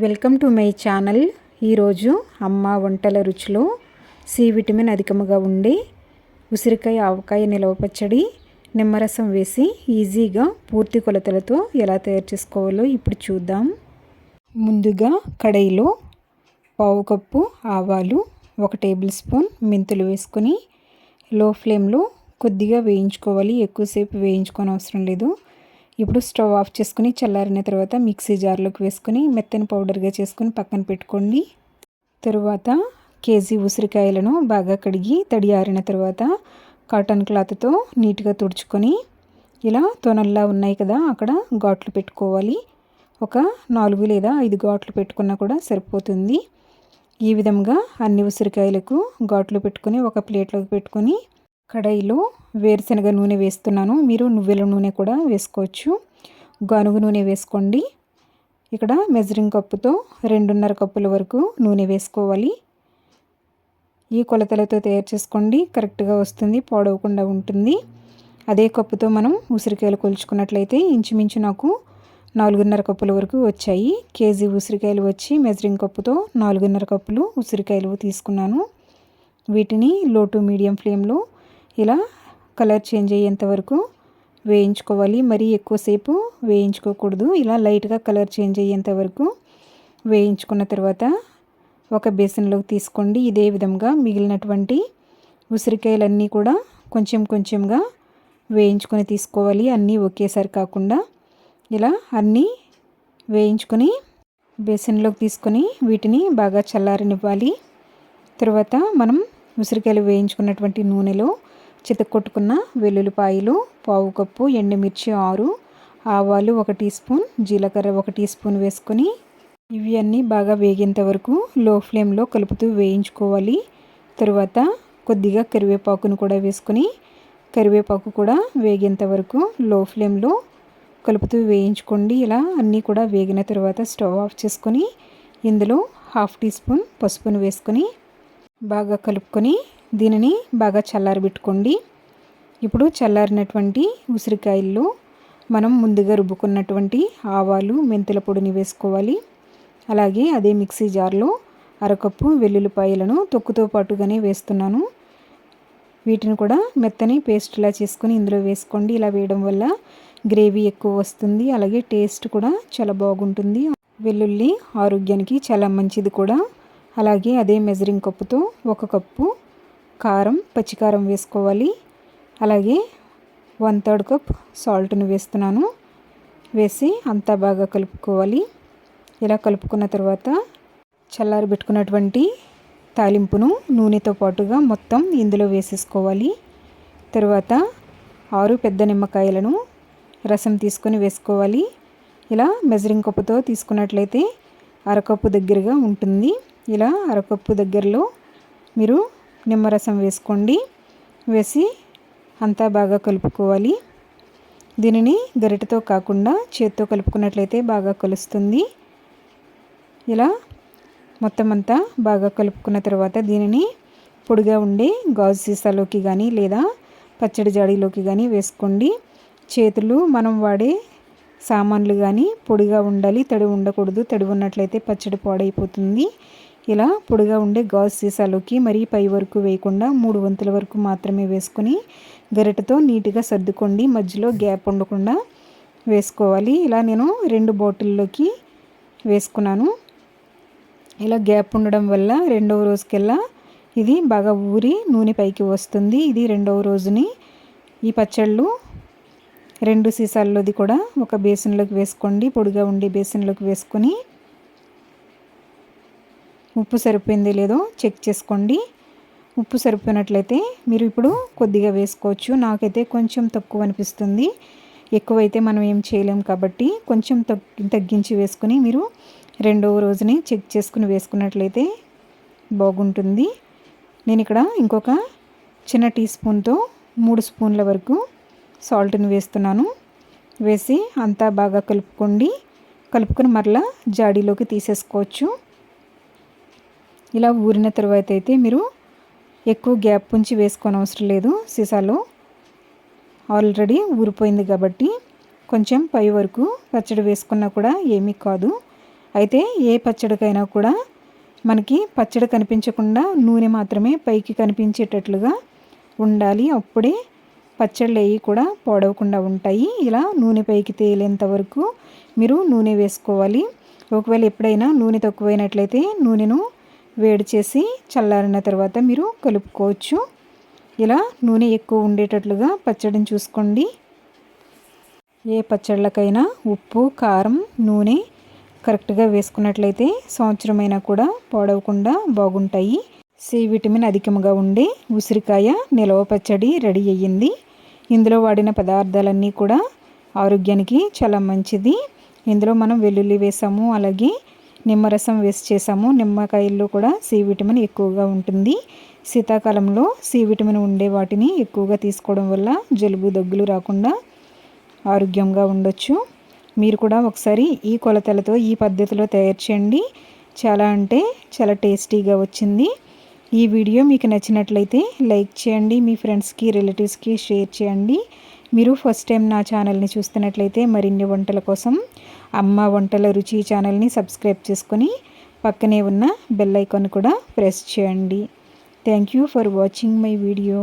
Welcome to my channel. ఈరోజు అమ్మ వంటల రుచిలో సి విటమిన్ అధికముగా ఉండే ఉసిరికాయ ఆవకాయ నిలవ పచ్చడి నిమ్మరసం వేసి ఈజీగా పూర్తి కొలతలతో ఎలా తయారు చేసుకోవాలో ఇప్పుడు చూద్దాం. ముందుగా కడాయిలో పావు కప్పు ఆవాలు ఒక టేబుల్ స్పూన్ మెంతులు వేసుకొని లో ఫ్లేమ్లో కొద్దిగా వేయించుకోవాలి. ఎక్కువసేపు వేయించుకొని అవసరం లేదు. ఇప్పుడు స్టవ్ ఆఫ్ చేసుకుని చల్లారిన తర్వాత మిక్సీ జార్లోకి వేసుకొని మెత్తని పౌడర్గా చేసుకుని పక్కన పెట్టుకోండి. తరువాత కేజీ ఉసిరికాయలను బాగా కడిగి తడి ఆరిన తర్వాత కాటన్ క్లాత్తో నీట్గా తుడుచుకొని ఇలా తొనల్లా ఉన్నాయి కదా అక్కడ ఘాట్లు పెట్టుకోవాలి. ఒక నాలుగు లేదా ఐదు ఘాట్లు పెట్టుకున్నా కూడా సరిపోతుంది. ఈ విధంగా అన్ని ఉసిరికాయలకు ఘాట్లు పెట్టుకొని ఒక ప్లేట్లోకి పెట్టుకొని కడాయిలో వేరుశనగ నూనె వేస్తున్నాను. మీరు నువ్వుల నూనె కూడా వేసుకోవచ్చు. గనుగు నూనె వేసుకోండి. ఇక్కడ మెజరింగ్ కప్పుతో రెండున్నర కప్పుల వరకు నూనె వేసుకోవాలి. ఈ కొలతలతో తయారు చేసుకోండి. కరెక్ట్గా వస్తుంది. పాడవకుండా ఉంటుంది. అదే కప్పుతో మనం ఉసిరికాయలు కొలుచుకున్నట్లయితే ఇంచుమించు నాకు నాలుగున్నర కప్పుల వరకు వచ్చాయి. కేజీ ఉసిరికాయలు వచ్చి మెజరింగ్ కప్పుతో నాలుగున్నర కప్పులు ఉసిరికాయలు తీసుకున్నాను. వీటిని లో టు మీడియం ఫ్లేమ్లో ఇలా కలర్ చేంజ్ అయ్యేంత వరకు వేయించుకోవాలి. మరీ ఎక్కువసేపు వేయించుకోకూడదు. ఇలా లైట్గా కలర్ చేంజ్ అయ్యేంత వరకు వేయించుకున్న తర్వాత ఒక బేసన్లోకి తీసుకోండి. ఇదే విధంగా మిగిలినటువంటి ఉసిరికాయలన్నీ కూడా కొంచెం కొంచెంగా వేయించుకొని తీసుకోవాలి. అన్నీ ఒకేసారి కాకుండా ఇలా అన్నీ వేయించుకొని బేసన్లోకి తీసుకొని వీటిని బాగా చల్లారనివ్వాలి. తర్వాత మనం ఉసిరికాయలు వేయించుకున్నటువంటి నూనెలో చితక్కొట్టుకున్న వెల్లుల్లిపాయలు పావు కప్పు ఎండుమిర్చి ఆరు ఆవాలు ఒక టీ స్పూన్ జీలకర్ర ఒక టీ స్పూన్ వేసుకొని ఇవి అన్నీ బాగా వేగేంత వరకు లో ఫ్లేమ్లో కలుపుతూ వేయించుకోవాలి. తరువాత కొద్దిగా కరివేపాకును కూడా వేసుకొని కరివేపాకు కూడా వేగేంత వరకు లో ఫ్లేమ్లో కలుపుతూ వేయించుకోండి. ఇలా అన్నీ కూడా వేగిన తర్వాత స్టవ్ ఆఫ్ చేసుకొని ఇందులో హాఫ్ టీ స్పూన్ పసుపును వేసుకొని బాగా కలుపుకొని దీనిని బాగా చల్లారబెట్టుకోండి. ఇప్పుడు చల్లారినటువంటి ఉసిరికాయల్లో మనం ముందుగా రుబ్బుకున్నటువంటి ఆవాలు మెంతుల పొడిని వేసుకోవాలి. అలాగే అదే మిక్సీ జార్లో అరకప్పు వెల్లుల్లిపాయలను తొక్కుతో పాటుగానే వేస్తున్నాను. వీటిని కూడా మెత్తని పేస్ట్లా చేసుకొని ఇందులో వేసుకోండి. ఇలా వేయడం వల్ల గ్రేవీ ఎక్కువ వస్తుంది. అలాగే టేస్ట్ కూడా చాలా బాగుంటుంది. వెల్లుల్లి ఆరోగ్యానికి చాలా మంచిది కూడా. అలాగే అదే మెజరింగ్ కప్పుతో ఒక కప్పు కారం పచ్చికారం వేసుకోవాలి. అలాగే వన్ థర్డ్ కప్ సాల్ట్ను వేస్తున్నాను. వేసి అంతా బాగా కలుపుకోవాలి. ఇలా కలుపుకున్న తర్వాత చల్లారి పెట్టుకున్నటువంటి తాలింపును నూనెతో పాటుగా మొత్తం ఇందులో వేసేసుకోవాలి. తర్వాత ఆరు పెద్ద నిమ్మకాయలను రసం తీసుకొని వేసుకోవాలి. ఇలా మెజరింగ్ కప్పుతో తీసుకున్నట్లయితే అరకప్పు దగ్గరగా ఉంటుంది. ఇలా అరకప్పు దగ్గరలో మీరు నిమ్మరసం వేసుకోండి. వేసి అంతా బాగా కలుపుకోవాలి. దీనిని గరిటతో కాకుండా చేత్తో కలుపుకున్నట్లయితే బాగా కలుస్తుంది. ఇలా మొత్తం అంతా బాగా కలుపుకున్న తర్వాత దీనిని పొడిగా ఉండే గాజు సీసాలోకి కానీ లేదా పచ్చడి జాడీలోకి కానీ వేసుకోండి. చేతులు మనం వాడే సామాన్లు కానీ పొడిగా ఉండాలి తడి ఉండకూడదు. తడి ఉన్నట్లయితే పచ్చడి పాడైపోతుంది. ఇలా పొడిగా ఉండే గాజు సీసాలోకి మరీ పై వరకు వేయకుండా మూడు వంతుల వరకు మాత్రమే వేసుకొని గరిటతో నీట్గా సర్దుకోండి. మధ్యలో గ్యాప్ ఉండకుండా వేసుకోవాలి. ఇలా నేను రెండు బాటిల్లోకి వేసుకున్నాను. ఇలా గ్యాప్ ఉండడం వల్ల రెండవ రోజుకెల్లా ఇది బాగా ఊరి నూనె పైకి వస్తుంది. ఇది రెండవ రోజుని ఈ పచ్చళ్ళు రెండు సీసాల్లోది కూడా ఒక బేసిన్లోకి వేసుకోండి. పొడిగా ఉండే బేసిన్లోకి వేసుకొని ఉప్పు సరిపోయింది లేదో చెక్ చేసుకోండి. ఉప్పు సరిపోయినట్లయితే మీరు ఇప్పుడు కొద్దిగా వేసుకోవచ్చు. నాకైతే కొంచెం తక్కువ అనిపిస్తుంది. ఎక్కువైతే మనం ఏం చేయలేం కాబట్టి కొంచెం తగ్గించి వేసుకుని మీరు రెండవ రోజుని చెక్ చేసుకుని వేసుకున్నట్లయితే బాగుంటుంది. నేను ఇక్కడ ఇంకొక చిన్న టీ స్పూన్తో మూడు స్పూన్ల వరకు సాల్ట్ని వేస్తున్నాను. వేసి అంతా బాగా కలుపుకోండి. కలుపుకొని మరలా జాడీలోకి తీసేసుకోవచ్చు. ఇలా ఊరిన తర్వాత అయితే మీరు ఎక్కువ గ్యాప్ ఉంచి వేసుకొని అవసరం లేదు సీసాలో. ఆల్రెడీ ఊరిపోయింది కాబట్టి కొంచెం పై వరకు పచ్చడి వేసుకున్నా కూడా ఏమీ కాదు. అయితే ఏ పచ్చడికైనా కూడా మనకి పచ్చడి కనిపించకుండా నూనె మాత్రమే పైకి కనిపించేటట్లుగా ఉండాలి. అప్పుడే పచ్చళ్ళు అవి కూడా పాడవకుండా ఉంటాయి. ఇలా నూనె పైకి తేలేంత వరకు మీరు నూనె వేసుకోవాలి. ఒకవేళ ఎప్పుడైనా నూనె తక్కువైనట్లయితే నూనెను వేడి చేసి చల్లారిన తర్వాత మీరు కలుపుకోవచ్చు. ఇలా నూనె ఎక్కువ ఉండేటట్లుగా పచ్చడిని చూసుకోండి. ఏ పచ్చళ్ళకైనా ఉప్పు కారం నూనె కరెక్ట్గా వేసుకున్నట్లయితే సంవత్సరమైనా కూడా పాడవకుండా బాగుంటాయి. సి విటమిన్ అధికంగా ఉండే ఉసిరికాయ నిలవ పచ్చడి రెడీ అయ్యింది. ఇందులో వాడిన పదార్థాలన్నీ కూడా ఆరోగ్యానికి చాలా మంచిది. ఇందులో మనం వెల్లుల్లి వేసాము అలాగే నిమ్మరసం వేసి చేసాము. నిమ్మకాయల్లో కూడా సి విటమిన్ ఎక్కువగా ఉంటుంది. శీతాకాలంలో సి విటమిన్ ఉండే వాటిని ఎక్కువగా తీసుకోవడం వల్ల జలుబు దగ్గులు రాకుండా ఆరోగ్యంగా ఉండొచ్చు. మీరు కూడా ఒకసారి ఈ కొలతలతో ఈ పద్ధతిలో తయారు చేయండి. చాలా అంటే చాలా టేస్టీగా వచ్చింది. ఈ వీడియో మీకు నచ్చినట్లయితే లైక్ చేయండి. మీ ఫ్రెండ్స్కి రిలేటివ్స్కి షేర్ చేయండి. మీరు ఫస్ట్ టైం నా ఛానల్ని చూస్తున్నట్లయితే మరిన్ని వంటల కోసం అమ్మ వంటల రుచి ఛానల్ని సబ్స్క్రైబ్ చేసుకొని పక్కనే ఉన్న బెల్ ఐకాన్ కూడా ప్రెస్ చేయండి. Thank you for watching my video